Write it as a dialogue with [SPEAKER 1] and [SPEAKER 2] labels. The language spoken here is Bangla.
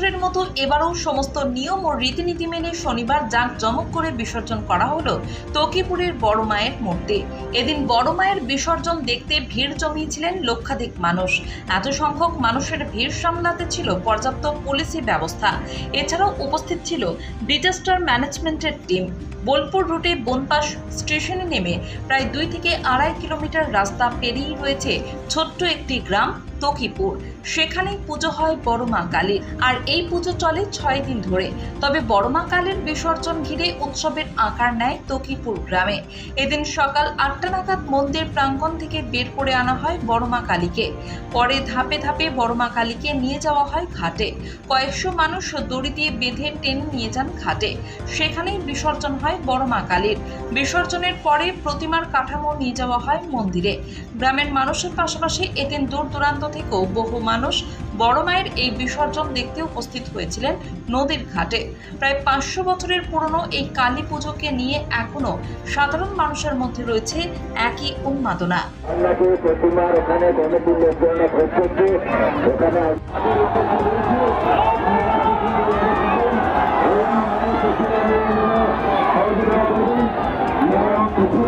[SPEAKER 1] বছরের মতো এবারও সমস্ত নিয়ম ও রীতিনীতি মেনে শনিবার জাঁকজমক করে বিসর্জন করা হলো তকিপুরের বড় মায়ের মূর্তি। এদিন বড় মায়ের বিসর্জন দেখতে ভিড় জমিয়েছিলেন লক্ষাধিক মানুষ। এত সংখ্যক মানুষের ভিড় সামলাতে ছিল পর্যাপ্ত পুলিশি ব্যবস্থা। এছাড়াও উপস্থিত ছিল ডিজাস্টার ম্যানেজমেন্টের টিম। বোলপুর রুটে বনপাস স্টেশনে নেমে প্রায় দুই থেকে আড়াই কিলোমিটার রাস্তা পেরিয়ে রয়েছে ছোট্ট একটি গ্রাম। তকিপুর। সেখানেই পুজো হয় বড় মা কালীর আর এই পুজো চলে ছয় দিন ধরে। তবে বড় মা কালীর বিসর্জন ঘিরে উৎসবের আকার নেয় তকিপুর গ্রামে। এদিন সকাল আটটা নাগাদ মন্দির প্রাঙ্গণ থেকে বের করে আনা হয় বড় মা কালীকে। পরে ধাপে ধাপে বড় মা কালীকে নিয়ে যাওয়া হয় ঘাটে। কয়েকশো মানুষ দড়ি দিয়ে বেঁধে টেনে নিয়ে যান ঘাটে। সেখানেই বিসর্জন হয় বড় মা কালীর। বিসর্জনের পরে প্রতিমার কাঠামো নিয়ে যাওয়া হয় মন্দিরে। গ্রামের মানুষের পাশাপাশি এদিন দূর দূরান্ত থেকেও বহু মানুষ বড় মায়ের এই বিসর্জন দেখতে উপস্থিত হয়েছিলেন নদীর ঘাটে। প্রায় পাঁচশো বছরের পুরনো এই কালী পুজোকে নিয়ে এখনও সাধারণ মানুষের মধ্যে রয়েছে একই উন্মাদনা।
[SPEAKER 2] ওখানে